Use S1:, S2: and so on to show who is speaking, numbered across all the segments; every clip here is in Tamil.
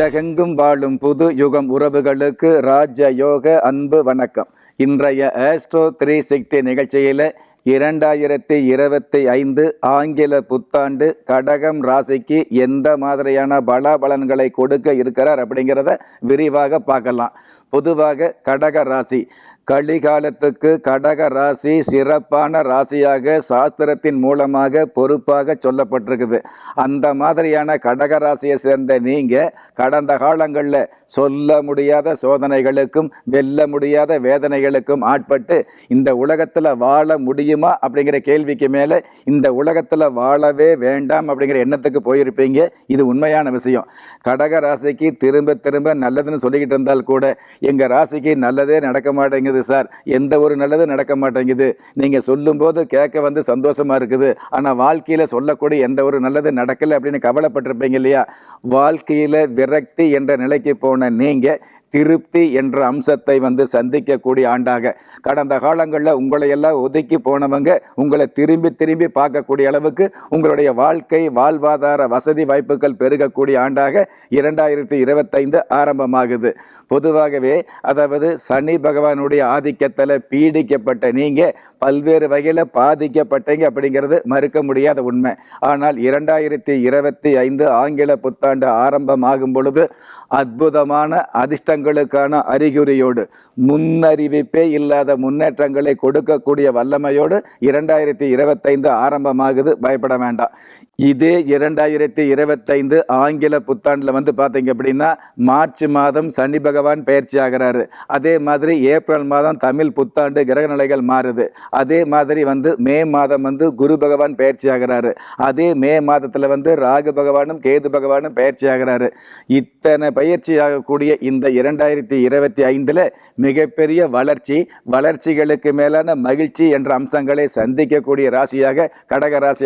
S1: உலகெங்கும் வாழும் புது யுகம் உறவுகளுக்கு ராஜ யோக அன்பு வணக்கம். இன்றைய ஆஸ்ட்ரோ த்ரீ சிக்ஸ்டி நிகழ்ச்சியில் இரண்டாயிரத்தி இருபத்தி ஐந்து ஆங்கில புத்தாண்டு கடகம் ராசிக்கு எந்த மாதிரியான பலாபலன்களை கொடுக்க இருக்கிறார் அப்படிங்கிறத விரிவாக பார்க்கலாம். பொதுவாக கடக ராசி கலிகாலத்துக்கு கடக ராசி சிறப்பான ராசியாக சாஸ்திரத்தின் மூலமாக பொறுப்பாக சொல்லப்பட்டிருக்குது. அந்த மாதிரியான கடக ராசியை சேர்ந்த நீங்கள் கடந்த காலங்களில் சொல்ல முடியாத சோதனைகளுக்கும் வெல்ல முடியாத வேதனைகளுக்கும் ஆட்பட்டு இந்த உலகத்தில் வாழ முடியுமா அப்படிங்கிற கேள்விக்கு மேலே இந்த உலகத்தில் வாழவே வேண்டாம் அப்படிங்கிற எண்ணத்துக்கு போயிருப்பீங்க. இது உண்மையான விஷயம். கடக ராசிக்கு திரும்ப திரும்ப நல்லதுன்னு சொல்லிக்கிட்டு இருந்தால் கூட எங்கள் ராசிக்கு நல்லதே நடக்க மாட்டேங்குது. சார். எந்த ஒரு நல்லது நடக்க மாட்டேங்குது. நீங்கள் சொல்லும்போது கேட்க வந்து சந்தோஷமா இருக்குது. ஆனால் வாழ்க்கையில் சொல்லக்கூடிய எந்த ஒரு நல்லது நடக்கலை அப்படின்னு கவலைப்பட்டிருப்பீங்க இல்லையா? வாழ்க்கையில் விரக்தி என்ற நிலைக்கு போன நீங்கள் திருப்தி என்ற அம்சத்தை வந்து சந்திக்கக்கூடிய ஆண்டாக. கடந்த காலங்களில் உங்களை எல்லாம் ஒதுக்கி போனவங்க உங்களை திரும்பி திரும்பி பார்க்கக்கூடிய அளவுக்கு உங்களுடைய வாழ்க்கை வாழ்வாதார வசதி வாய்ப்புகள் பெருகக்கூடிய ஆண்டாக இரண்டாயிரத்தி இருபத்தைந்து ஆரம்பமாகுது. பொதுவாகவே அதாவது சனி பகவானுடைய ஆதிக்கத்தில் பீடிக்கப்பட்ட நீங்கள் பல்வேறு வகையில் பாதிக்கப்பட்டீங்க அப்படிங்கிறது மறுக்க முடியாத உண்மை. ஆனால் இரண்டாயிரத்தி இருபத்தி ஐந்து ஆங்கில புத்தாண்டு ஆரம்பமாகும் பொழுது அற்புதமான அதிர்ஷ்டங்களுக்கான அறிகுறியோடு முன்னறிவிப்பே இல்லாத முன்னேற்றங்களை கொடுக்கக்கூடிய வல்லமையோடு இரண்டாயிரத்தி இருபத்தைந்து ஆரம்பமாகுது. பயப்பட வேண்டாம். இதே இரண்டாயிரத்தி இருபத்தைந்து ஆங்கில புத்தாண்டில் வந்து பார்த்தீங்க அப்படின்னா மார்ச் மாதம் சனி பகவான் பயிற்சி ஆகிறாரு. அதே மாதிரி ஏப்ரல் மாதம் தமிழ் புத்தாண்டு கிரக நிலைகள் மாறுது. அதே மாதிரி வந்து மே மாதம் வந்து குரு பகவான் பயிற்சி ஆகிறாரு. அதே மே மாதத்தில் வந்து ராகு பகவானும் கேது பகவானும் பயிற்சி ஆகிறாரு. இத்தனை பயிற்சி ஆகக்கூடிய இந்த இரண்டாயிரத்தி இருபத்தி ஐந்தில் மிகப்பெரிய வளர்ச்சி வளர்ச்சிகளுக்கு மேலான மகிழ்ச்சி என்ற அம்சங்களை சந்திக்கக்கூடிய ராசியாக கடக ராசி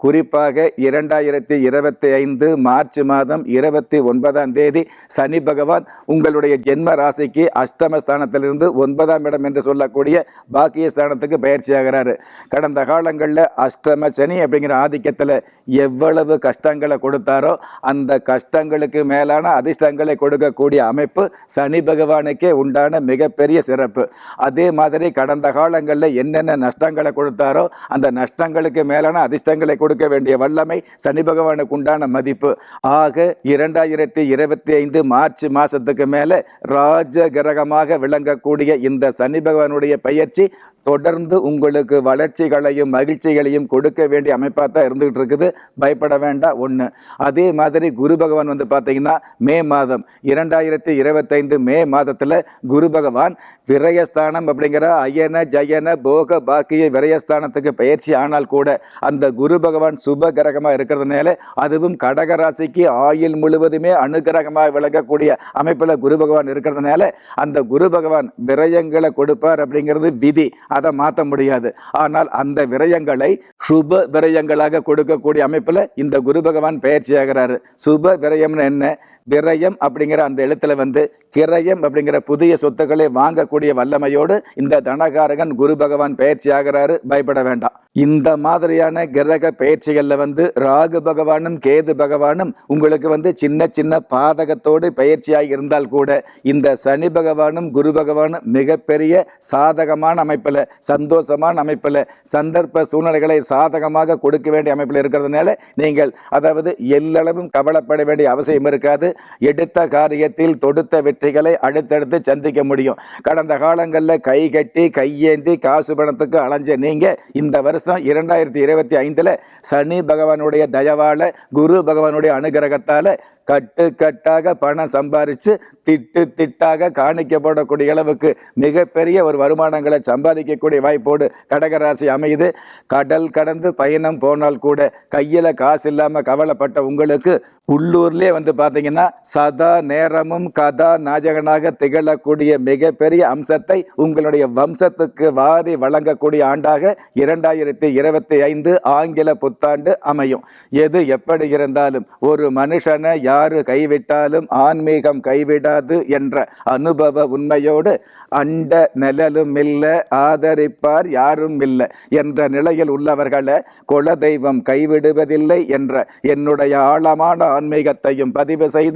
S1: குறிப்பாக இரண்டாயிரத்தி இருபத்தி ஐந்து மார்ச் மாதம் இருபத்தி ஒன்பதாம் தேதி சனி பகவான் உங்களுடைய ஜென்ம ராசிக்கு அஷ்டம ஸ்தானத்திலிருந்து ஒன்பதாம் இடம் என்று சொல்லக்கூடிய பாக்கிய ஸ்தானத்துக்கு பயிற்சி கடந்த காலங்களில் அஷ்டம சனி அப்படிங்கிற ஆதிக்கத்தில் எவ்வளவு கஷ்டங்களை கொடுத்தாரோ அந்த கஷ்டங்களுக்கு மேலான அதிர்ஷ்டங்களை கொடுக்கக்கூடிய அமைப்பு சனி பகவானுக்கே உண்டான மிகப்பெரிய சிறப்பு. அதே மாதிரி கடந்த காலங்களில் என்னென்ன நஷ்டங்களை கொடுத்தாரோ அந்த நஷ்டங்களுக்கு மேலான அதிர்ஷ்டங்களை கொடுக்க வேண்டிய வல்லமை சனி பகவானுக்கு உண்டான மதிப்பு. ஆக இரண்டாயிரத்தி இருபத்தி ஐந்து மார்ச் மாதத்துக்கு மேலே ராஜ கிரகமாக விளங்கக்கூடிய இந்த சனி பகவானுடைய பயிற்சி தொடர்ந்து உங்களுக்கு வளர்ச்சிகளையும் மகிழ்ச்சிகளையும் கொடுக்க வேண்டிய அமைப்பாக தான் இருந்துகிட்டு இருக்குது. பயப்பட வேண்டாம் ஒன்று அதே மாதிரி குரு பகவான் வந்து பார்த்தீங்கன்னா மே மாதம் இரண்டாயிரத்தி இருபத்தைந்து மே மாதத்தில் குரு பகவான் விரயஸ்தானம் அப்படிங்கிற அயன ஜயன போக பாக்கிய விரயஸ்தானத்துக்கு பயிற்சி ஆனால் கூட அந்த குரு பகவான் சுப கிரகமாக இருக்கிறதுனால அதுவும் கடக ராசிக்கு ஆயுள் முழுவதுமே அனுகிரகமாக விளங்கக்கூடிய அமைப்பில் குரு பகவான் இருக்கிறதுனால அந்த குரு பகவான் விரயங்களை கொடுப்பார் அப்படிங்கிறது விதி. அதை மாற்ற முடியாது. ஆனால் அந்த விரயங்களை சுப விரயங்களாக கொடுக்கக்கூடிய அமைப்பில் இந்த குரு பகவான் பயிற்சி ஆகிறாரு. சுப விரயம்னு என்ன? விரயம் அப்படிங்கிற அந்த எழுத்துல வந்து கிரயம் அப்படிங்கிற புதிய சொத்துக்களை வாங்கக்கூடிய வல்லமையோடு இந்த தனகாரகன் குரு பகவான் பயிற்சி ஆகிறாரு. பயப்பட வேண்டாம். இந்த மாதிரியான கிரக பயிற்சிகளில் வந்து ராகு பகவானும் கேது பகவானும் உங்களுக்கு வந்து சின்ன சின்ன பாதகத்தோடு பயிற்சியாக இருந்தால் கூட இந்த சனி பகவானும் குரு பகவானும் மிகப்பெரிய சாதகமான அமைப்பில் சந்தோஷமான அமைப்பில் சந்தர்ப்ப சூழ்நிலைகளை சாதகமாக கொடுக்க வேண்டிய அமைப்பில் இருக்கிறதுனால நீங்கள் அதாவது எல்லளவும் கவலைப்பட வேண்டிய அவசியம் இருக்காது. எடுத்த காரியத்தில் தொடுத்த வெற்றிகளை அடுத்தடுத்து சந்திக்க முடியும். கடந்த காலங்களில் கை கட்டி கையேந்தி காசு பணத்துக்கு அலைஞ்ச நீங்கள் இந்த வருஷம் இரண்டாயிரத்தி இருபத்தி ஐந்தில் சனி பகவானுடைய தயவால் குரு பகவானுடைய அனுகிரகத்தால் கட்டு கட்டாக பணம் சம்பாரித்து திட்டு திட்டாக காணிக்கப்படக்கூடிய அளவுக்கு மிகப்பெரிய ஒரு வருமானங்களை சம்பாதிக்கக்கூடிய வாய்ப்போடு கடகராசி அமையுது. கடல் கடந்து பயணம் போனால் கூட கையில் காசு இல்லாமல் கவலைப்பட்ட உங்களுக்கு உள்ளூர்லேயே வந்து பார்த்தீங்கன்னா சதா நேரமும் கதா நாயகனாக திகழக்கூடிய மிகப்பெரிய அம்சத்தை உங்களுடைய வம்சத்துக்கு வாரி வழங்கக்கூடிய ஆண்டாக இரண்டாயிரத்தி இருபத்தி ஐந்து ஆங்கில புத்தாண்டு அமையும். எது எப்படி இருந்தாலும் ஒரு மனுஷனை யாரு கைவிட்டாலும் ஆன்மீகம் கைவிடாது என்ற அனுபவ உண்மையோடு அண்ட நிழலும் இல்லை ஆதரிப்பார் யாரும் இல்லை என்ற நிலையில் உள்ளவர்களை குலதெய்வம் கைவிடுவதில்லை என்ற என்னுடைய ஆழமான ஆன்மீகத்தையும் பதிவு செய்து